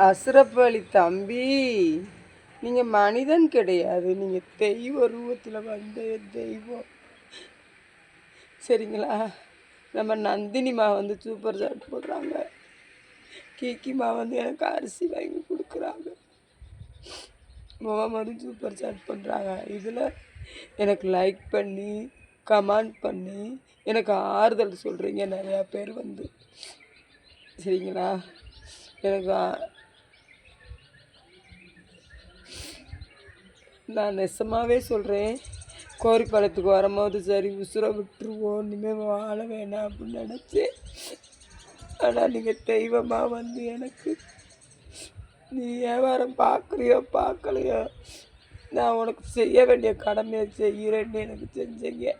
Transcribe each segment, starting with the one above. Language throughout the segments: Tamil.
அசுரப்பழி தம்பி நீங்கள் மனிதன் கிடையாது. நீங்கள் தெய்வ ரூபத்தில் வந்த தெய்வம். சரிங்களா? நம்ம நந்தினிமா வந்து சூப்பர் சாட் போடுறாங்க. கீக்கிமா வந்து எனக்கு அரிசி வாங்கி கொடுக்குறாங்க. முகமது சூப்பர் சாட் பண்ணுறாங்க இதில் எனக்கு லைக் பண்ணி கமெண்ட் பண்ணி எனக்கு ஆறுதல் சொல்கிறீங்க நிறையா பேர் வந்து. சரிங்களா? எனக்கு ஆ- நான் நெசமாகவே சொல்கிறேன் கோரிப்பாளையத்துக்கு வரும்போது சரி உசுரை விட்டுருவோம். இனிமேல் வாழ வேணாம் அப்படின்னு நினச்சேன். ஆனால் நீங்கள் தெய்வமாக வந்து எனக்கு நீ வியாபாரம் பார்க்குறியோ பார்க்கலையோ நான் உனக்கு செய்ய வேண்டிய கடமையை செய்கிறேன்னு எனக்கு செஞ்சீங்க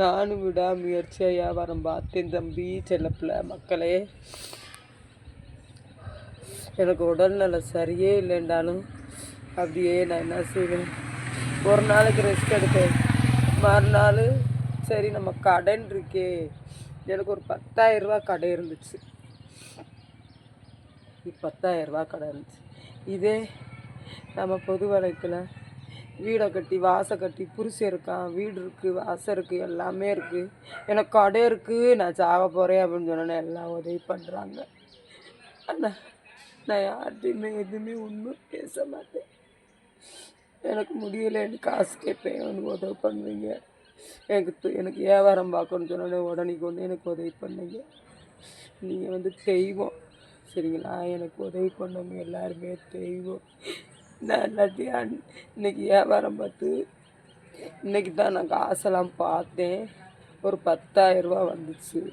நானும் விடாமுயற்சியாக வியாபாரம் பார்த்தேன் தம்பி செல்லப்பில் மக்களே. எனக்கு உடல்நல சரியே இல்லைன்றாலும் அப்படியே நான் என்ன செய்வேன்? ஒரு நாளைக்கு ரெஸ்ட் எடுப்பேன். மறுநாள் சரி நம்ம கடன் இருக்கே. எனக்கு ஒரு பத்தாயிரரூபா கடை இருந்துச்சு. பத்தாயிரரூபா கடை இருந்துச்சு. இதே நம்ம பொது வழக்கில் வீடை கட்டி வாசை கட்டி புருஷன் இருக்கான் வீடு இருக்குது வாசை இருக்குது எல்லாமே இருக்குது எனக்கு கடை இருக்குது நான் சாக போகிறேன் அப்படின்னு சொன்னேன் எல்லாம் உதவி பண்ணுறாங்க ஆனால் நான் யார்கிட்டையுமே எதுவுமே ஒன்றும் பேச மாட்டேன். எனக்கு முடியலைன்னு காசு கேட்பேன். எனக்கு உதவி பண்ணுவீங்க. எனக்கு எனக்கு வியாபாரம் பார்க்கணும்னு சொன்னோடனே உடனே கொண்டு எனக்கு உதவி பண்ணுங்க. நீங்கள் வந்து தெய்வம். சரிங்களா? எனக்கு உதவி பண்ணவங்க எல்லாருமே தெய்வம். நான் இல்லாட்டி அன்- இன்னைக்கு வியாபாரம் பார்த்து இன்னைக்கு தான் நான் காசெல்லாம் பார்த்தேன். ஒரு பத்தாயிரரூபா வந்துச்சு.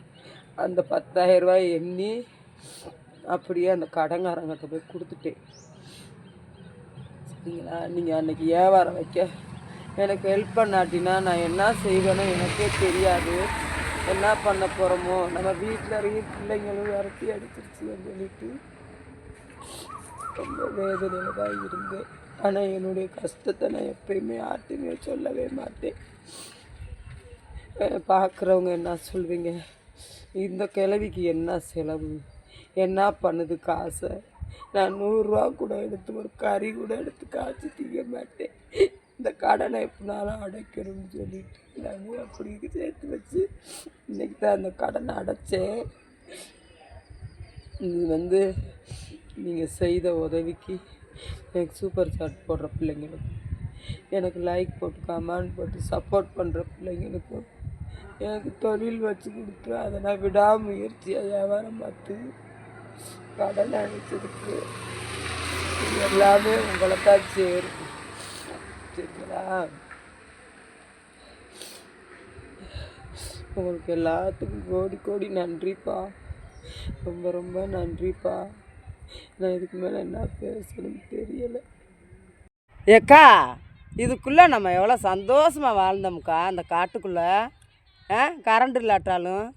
அந்த பத்தாயிரம் எண்ணி அப்படியே அந்த கடங்காரங்கிட்ட போய் கொடுத்துட்டேன். பார்த்தீங்களா நீங்கள் அன்றைக்கி வியாபாரம் வைக்க எனக்கு ஹெல்ப் பண்ணாட்டினா நான் என்ன செய்வேனோ எனக்கே தெரியாது. என்ன பண்ண போகிறோமோ நம்ம வீட்டில் இருக்க பிள்ளைங்களும் விரட்டி அடிச்சிருச்சுன்னு சொல்லிட்டு ரொம்ப வேதனையில் தான் இருந்தேன். ஆனால் என்னுடைய கஷ்டத்தை நான் எப்பயுமே யார்ட்டையுமே சொல்லவே மாட்டேன். பார்க்குறவங்க என்ன சொல்வீங்க? இந்த கிழவிக்கு என்ன செலவு? என்ன பண்ணுது காசை? நான் நூறுரூவா கூட எடுத்து ஒரு கறி கூட எடுத்து காய்ச்சி திங்க மாட்டேன். இந்த கடனை எப்படினாலும் அடைக்கணும்னு சொல்லிட்டு நான் அப்படி சேர்த்து வச்சு இன்னைக்கு தான் அந்த கடனை அடைச்சேன். இது வந்து நீங்கள் செய்த உதவிக்கு எனக்கு சூப்பர் சாட் போடுற பிள்ளைங்களுக்கும் எனக்கு லைக் போட்டு கமெண்ட் போட்டு சப்போர்ட் பண்ணுற பிள்ளைங்களுக்கும் எனக்கு தொழில் வச்சு கொடுத்து அதை நான் விடாமுயற்சியாக வியாபாரம் பார்த்து கடன் அழைச்சதுக்கு எல்லாமே உங்களை தான் சேரும். சரிங்களா? உங்களுக்கு எல்லாத்துக்கும் கோடி கோடி நன்றிப்பா. ரொம்ப ரொம்ப நன்றிப்பா. நான் இதுக்கு மேலே என்ன பேசணும்னு தெரியலை. ஏக்கா இதுக்குள்ளே நம்ம எவ்வளோ சந்தோஷமாக வாழ்ந்தோம்க்கா அந்த காட்டுக்குள்ளே. ஆ கரண்ட் இல்லாட்டாலும்.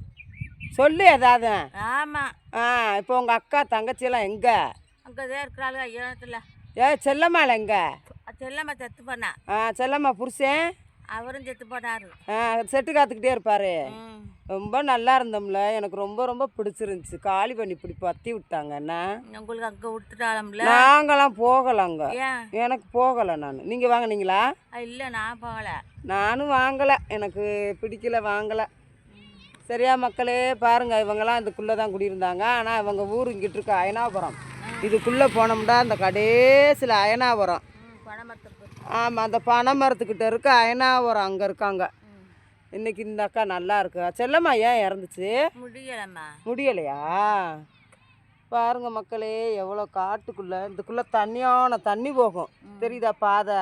சொல்லு ஏதாவது. ஆமாம் ஆ இப்போ உங்கள் அக்கா தங்கச்சியெல்லாம் எங்கே? அங்கே தான் இருக்கிறாளுங்க ஈழத்தில் ஏ செல்லம்மாள் எங்கே? செல்லம்மா செத்து போனா. ஆ செல்லம்மா புருஷன்? அவரும் செத்து போனாரு. ஆ செட்டு காத்துக்கிட்டே இருப்பாரு. ரொம்ப நல்லா இருந்தோம்ல. எனக்கு ரொம்ப ரொம்ப பிடிச்சிருந்துச்சு. காலி பண்ணி இப்படி பற்றி விட்டாங்க. என்ன உங்களுக்கு அங்கே விட்டுட்டாலும்ல நாங்களாம் போகலாங்க ஏன்? எனக்கு போகலை நான். நீங்கள் வாங்குனீங்களா? இல்லை நான் போகல. நானும் வாங்கலை. எனக்கு பிடிக்கல வாங்கலை. சரியா மக்களே பாருங்க இவங்கெல்லாம் இதுக்குள்ளே தான் குடியிருந்தாங்க. ஆனால் இவங்க ஊர் இங்கிட்டு இருக்கு அயனாபுரம். இதுக்குள்ளே போனோம்னா அந்த கடைசியில் அயனாபுரம். ஆமாம் அந்த பனைமரத்துக்கிட்ட இருக்க அயனாபுரம் அங்கே இருக்காங்க. இன்னைக்கு இந்த அக்கா நல்லா இருக்கு. செல்லம்மா ஏன் இறந்துச்சு? முடியலம்மா. முடியலையா? பாருங்க மக்களே எவ்வளோ காட்டுக்குள்ளே இதுக்குள்ளே தண்ணியான தண்ணி போகும். தெரியுதா பாதை?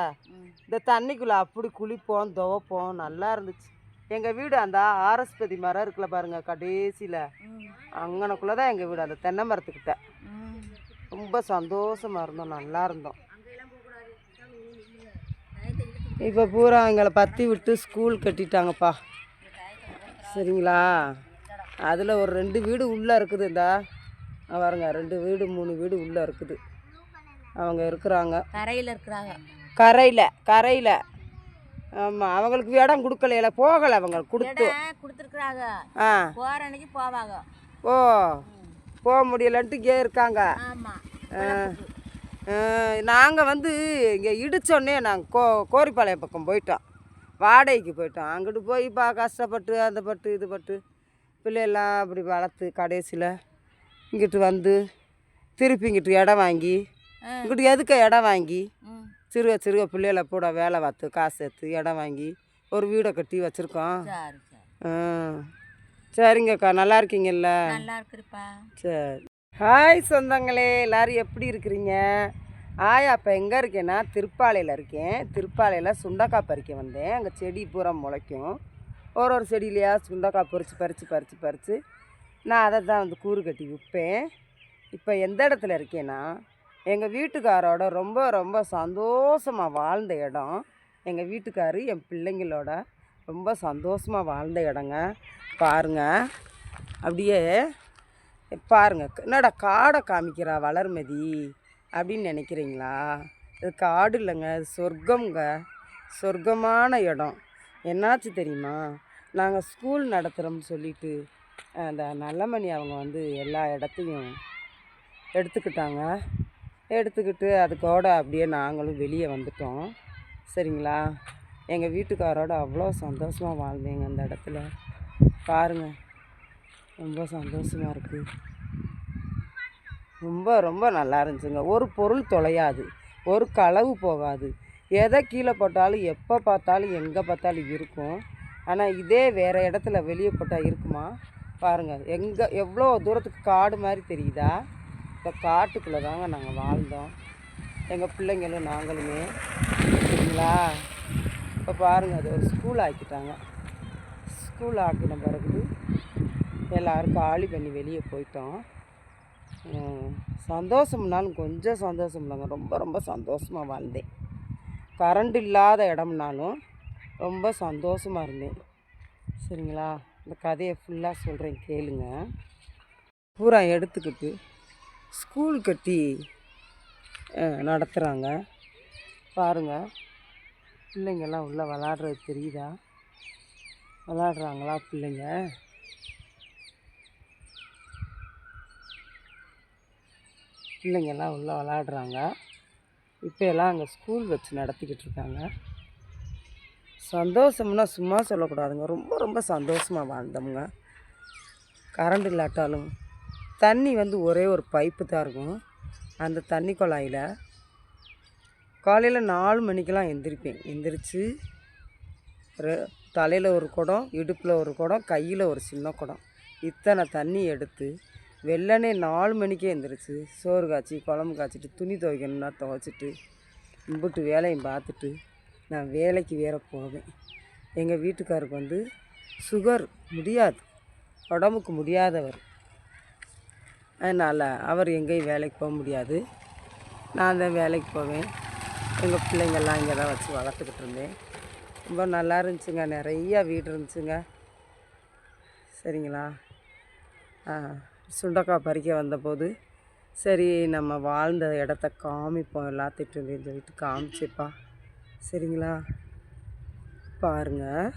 இந்த தண்ணிக்குள்ளே அப்படி குளிப்போம் துவைப்போம் நல்லா இருந்துச்சு. எங்கள் வீடு அந்த ஆரஸ்பதி மரம் இருக்குல்ல பாருங்க கடைசியில். அங்கனக்குள்ளே தான் எங்கள் வீடு அந்த தென்னை மரத்துக்கிட்ட. ரொம்ப சந்தோஷமாக இருந்தோம் நல்லா இருந்தோம். இப்போ பூரா எங்களை பற்றி விட்டு ஸ்கூல் கட்டிட்டாங்கப்பா. சரிங்களா? அதில் ஒரு ரெண்டு வீடு உள்ளே இருக்குது இந்தா. பாருங்க ரெண்டு வீடு மூணு வீடு உள்ளே இருக்குது. அவங்க இருக்கிறாங்க. கரையில் இருக்கிறாங்க. கரையில் கரையில். ஆமாம் அவங்களுக்கு இடம் கொடுக்கலையில போகலை அவங்க கொடுத்து. கொடுத்துருக்குறாங்க. ஆ. போகிற அன்னைக்கு போவாங்க. ஓ போக முடியலன்ட்டு இங்கே இருக்காங்க. நாங்கள் வந்து இங்கே இடிச்சோடனே நாங்கள் கோ கோரிப்பாளையம் பக்கம் போயிட்டோம். வாடகைக்கு போயிட்டோம். அங்கிட்டு போய் பா கஷ்டப்பட்டு அந்த பட்டு இது பட்டு பிள்ளையெல்லாம் அப்படி வளர்த்து கடைசியில் இங்கிட்டு வந்து திருப்பி இங்கிட்டு இடம் வாங்கி இங்கிட்டு எதுக்கு இடம் வாங்கி? சிறுக சிறுக பிள்ளைகளை கூட வேலை பார்த்து காசு சேர்த்து இடம் வாங்கி ஒரு வீடை கட்டி வச்சுருக்கோம். சரிங்கக்கா நல்லா இருக்கீங்கல்ல? நல்லா இருக்குதுப்பா சரி. ஹாய் சொந்தங்களே எல்லாரும் எப்படி இருக்கிறீங்க? ஆயா இப்போ எங்கே இருக்கேன்னா திருப்பாலையில் இருக்கேன். திருப்பாலையில் சுண்டக்காய் பறிக்க வந்தேன். அங்கே செடி பூரா முளைக்கும். ஒரு ஒரு செடியிலையா சுண்டக்காய் பறித்து பறித்து பறித்து பறித்து நான் அதை தான் வந்து கூறு கட்டி விற்பேன் இப்போ எந்த இடத்துல இருக்கேன்னா எங்கள் வீட்டுக்காரோட ரொம்ப ரொம்ப சந்தோஷமாக வாழ்ந்த இடம். எங்கள் வீட்டுக்காரு என் பிள்ளைங்களோட ரொம்ப சந்தோஷமாக வாழ்ந்த இடங்க. பாருங்கள் அப்படியே பாருங்க. என்னடா காடை காமிக்கிறா வளர்மதி அப்படின்னு நினைக்கிறீங்களா? இது காடு இல்லைங்க இது சொர்க்கம்ங்க. சொர்க்கமான இடம். என்னாச்சு தெரியுமா? நாங்கள் ஸ்கூல் நடத்துகிறோம்னு சொல்லிட்டு அந்த நல்லமணி அவங்க வந்து எல்லா இடத்தையும் எடுத்துக்கிட்டாங்க. எடுத்துக்கிட்டு அதுக்கோட அப்படியே நாங்களும் வெளியே வந்துட்டோம். சரிங்களா? எங்கள் வீட்டுக்காரோட அவ்வளோ சந்தோஷமாக வாழ்ந்தேங்க அந்த இடத்துல. பாருங்கள் ரொம்ப சந்தோஷமாக இருக்குது ரொம்ப ரொம்ப நல்லா இருந்துச்சுங்க. ஒரு பொருள் தொலையாது. ஒரு களவு போகாது. எதை கீழே போட்டாலும் எப்போ பார்த்தாலும் எங்கே பார்த்தாலும் இருக்கும். ஆனால் இதே வேறு இடத்துல வெளியே போட்டால் இருக்குமா? பாருங்கள் எங்கே எவ்வளோ தூரத்துக்கு காடு மாதிரி தெரியுதா? இந்த காட்டுக்குள்ளே தாங்க நாங்கள் வாழ்ந்தோம். எங்கள் பிள்ளைங்களும் நாங்களுமே. சரிங்களா? இப்போ பாருங்கள் அது ஒரு ஸ்கூல் ஆக்கிட்டாங்க. ஸ்கூல் ஆக்கின பிறகு எல்லோரும் காலி பண்ணி வெளியே போயிட்டோம். சந்தோஷம்னாலும் கொஞ்சம் சந்தோஷம் இல்லைங்க. ரொம்ப ரொம்ப சந்தோஷமாக வாழ்ந்தேன். கரண்ட் இல்லாத இடம்னாலும் ரொம்ப சந்தோஷமாக இருந்தேன். சரிங்களா? இந்த கதையை ஃபுல்லாக சொல்கிறேன் கேளுங்க. பூரா எடுத்துக்கிட்டு ஸ்கூல் கட்டி நடத்துகிறாங்க பாருங்கள் பிள்ளைங்கள்லாம் உள்ளே விளாட்றது தெரியுதா? விளாட்றாங்களா பிள்ளைங்க? பிள்ளைங்கள்லாம் உள்ளே விளாட்றாங்க. இப்போ எல்லாம் அங்கே ஸ்கூல் வச்சு நடத்திக்கிட்டு இருக்காங்க. சந்தோஷம்னா சும்மா சொல்லக்கூடாதுங்க. ரொம்ப ரொம்ப சந்தோஷமாக வாழ்ந்தோம்ங்க. கரண்ட் இல்லாட்டாலும் தண்ணி வந்து ஒரே ஒரு பைப்பு தான் இருக்கும். அந்த தண்ணி குழாயில் காலையில் நாலு மணிக்கெலாம் எந்திரிப்பேன். எந்திரிச்சு தலையில் ஒரு குடம் இடுப்பில் ஒரு குடம் கையில் ஒரு சின்ன குடம். இத்தனை தண்ணி எடுத்து வெள்ளனே நாலு மணிக்கே எந்திரிச்சு சோறு காய்ச்சி குழம்பு காய்ச்சிட்டு துணி துவைக்கணும்னா துவைச்சிட்டு இம்பிட்டு வேலையும் பார்த்துட்டு நான் வேலைக்கு வேற போவேன். எங்கள் வீட்டுக்காருக்கு வந்து சுகர் முடியாது. உடம்புக்கு முடியாதவர். அதனால் அவர் எங்கேயும் வேலைக்கு போக முடியாது. நான் தான் வேலைக்கு போவேன். எங்கள் பிள்ளைங்கள்லாம் இங்கே தான் வச்சு வளர்த்துக்கிட்டு இருந்தேன். ரொம்ப நல்லா இருந்துச்சுங்க. நிறையா வீடு இருந்துச்சுங்க. சரிங்களா? சுண்டக்காய் பறிக்க வந்தபோது சரி நம்ம வாழ்ந்த இடத்த காமிப்போம். எல்லாத்திட்டும் சொல்லிட்டு காமிச்சேப்பா. சரிங்களா? பாருங்கள்